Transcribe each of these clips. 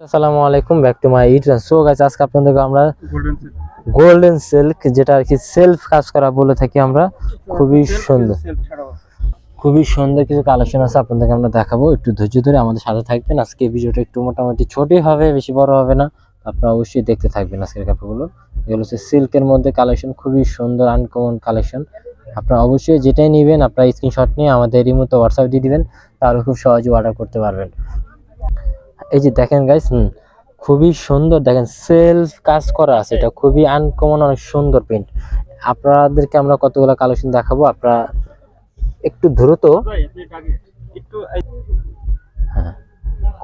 আসসালামু আলাইকুম back to my it so guys আজকে আপনাদেরকে আমরা গোল্ডেন সিল্ক যেটা আর কি সেলফ কাজ করা বলে থাকি আমরা খুবই সুন্দর। খুবই সুন্দর কিছু কালেকশন আছে আপনাদেরকে আমরা দেখাবো। একটু ধৈর্য ধরে আমাদের সাথে থাকবেন। আজকে ভিডিওটা একটু মোটামুটি ছোটই হবে বেশি বড় হবে না। আপনারা অবশ্যই দেখতে থাকবেন আজকের কাপড়গুলো এগুলো হচ্ছে সিল্কের মধ্যে কালেকশন খুবই সুন্দর আনকমন কালেকশন আপনারা অবশ্যই যেটাই নেবেন আপনারা স্ক্রিনশট নিয়ে আমাদের এই মতো হোয়াটসঅ্যাপ দিয়ে দিবেন তাহলে খুব সহজে অর্ডার করতে পারবেন। এই যে দেখেন গাইস হুম খুবই সুন্দর দেখেন সেলফ কাজ করা আছে এটা খুবই আনকমন অনেক সুন্দর প্রিন্ট আপনাদেরকে আমরা কতগুলো কালেকশন দেখাবো আপনারা একটু দ্রুত হ্যাঁ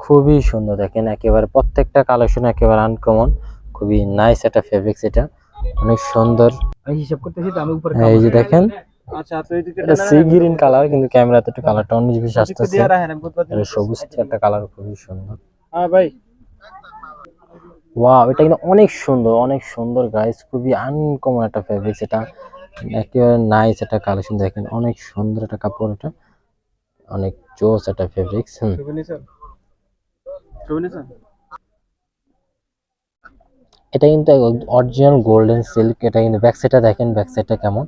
খুবই সুন্দর দেখেন একেবারে প্রত্যেকটা কালেকশন একেবারে আনকমন খুবই নাইস একটা ফেব্রিক্স এটা অনেক সুন্দর আমি হিসাব তো আমি হ্যাঁ, এই যে দেখেন আচ্ছা সি গ্রিন কালার কিন্তু ক্যামেরাতে একটু কালারটা অন্য বেশি আসতেছে সবুজ একটা কালার খুবই সুন্দর হ্যাঁ ভাই। ওয়াও এটা কিন্তু অনেক সুন্দর অনেক সুন্দর গাইস খুবই আনকমন একটা ফেব্রিক্স এটা একেবারে নাইস একটা কালেকশন দেখেন অনেক সুন্দর একটা কাপড় এটা অনেক জোস একটা ফেব্রিক্স হুম। এটা কিন্তু অরিজিনাল গোল্ডেন সিল্ক এটা কিন্তু ব্যাক সাইডটা দেখেন ব্যাক সাইডটা কেমন?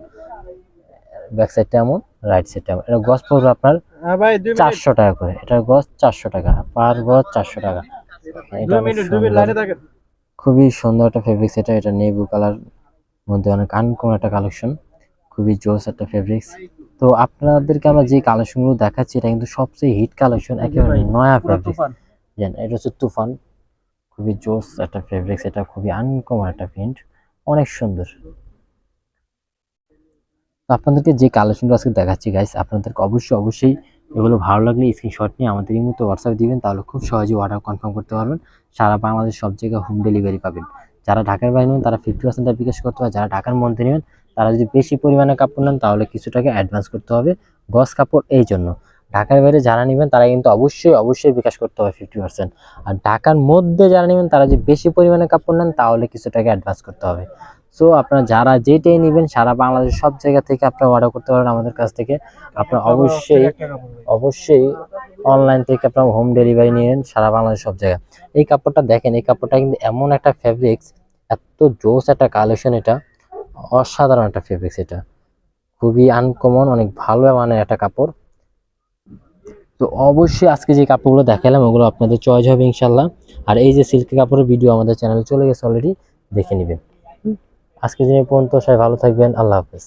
ব্যাক সাইডটা এমন রাইট সাইডটা এমন। এটা গজ পড়বে আপনার হ্যাঁ চারশো টাকা করে। এটার গজ চারশো টাকা পার গজ চারশো টাকা। এটা খুবই সুন্দর একটা ফেব্রিক্স এটা এটা নেভু কালার মধ্যে অনেক আনকমন একটা কালেকশন খুবই জোস একটা ফেব্রিক্স তো আপনাদেরকে আমরা যে কালেকশনগুলো দেখাচ্ছি এটা কিন্তু সবচেয়ে হিট কালেকশন একেবারে নয়া ফেব্রিক্স জান এটা হচ্ছে তুফান। খুবই জোস একটা ফেব্রিক্স এটা খুবই আনকমন একটা প্রিন্ট অনেক সুন্দর। তো আপনাদেরকে যে কালেকশনগুলো আজকে দেখাচ্ছি গাইস আপনাদেরকে অবশ্যই অবশ্যই এগুলো ভালো লাগলে স্ক্রিনশট নিয়ে আমাদের এই মতো হোয়াটসঅ্যাপ দিবেন, তাহলে খুব সহজে অর্ডার কনফার্ম করতে পারবেন। সারা বাংলাদেশ সব জায়গায় হোম ডেলিভারি পাবেন। যারা ঢাকার বাইরে নেবেন, তারা ফিফটি পার্সেন্ট বিকাশ করতে হবে যারা ঢাকার মধ্যে নেবেন, তারা যদি বেশি পরিমাণে কাপড় নেন, তাহলে কিছু টাকা অ্যাডভান্স করতে হবে গস কাপড় এই জন্য। ঢাকার বাইরে যারা নেবেন, তারা কিন্তু অবশ্যই অবশ্যই বিকাশ করতে হবে ফিফটি পার্সেন্ট আর ঢাকার মধ্যে যারা নেবেন, তারা যদি বেশি পরিমাণে কাপড় নেন, তাহলে কিছু টাকা অ্যাডভান্স করতে হবে। সো আপনারা যারা যেটাই নেবেন সারা বাংলাদেশ সব জায়গা থেকে আপনারা অর্ডার করতে পারেন আমাদের কাছ থেকে। আপনারা অবশ্যই। অবশ্যই অনলাইন থেকে আপনারা হোম ডেলিভারি নিয়েন সারা বাংলাদেশ সব জায়গায় এই কাপড়টা দেখেন এই কাপড়টা কিন্তু এমন একটা ফ্যাব্রিক্স এত জোস একটা কালেকশন এটা। অসাধারণ একটা ফেব্রিক্স এটা। খুবই আনকমন অনেক ভালো মানের একটা কাপড়। তো অবশ্যই আজকে যে কাপড়গুলো দেখালাম ওগুলো আপনাদের চয়েস হবে ইনশাল্লাহ আর এই যে সিল্কের কাপড়ের ভিডিও আমাদের চ্যানেলে চলে গেছে অলরেডি দেখে নেবেন। আজকে দিনের পর্যন্ত সবাই ভালো থাকবেন আল্লাহ হাফেজ।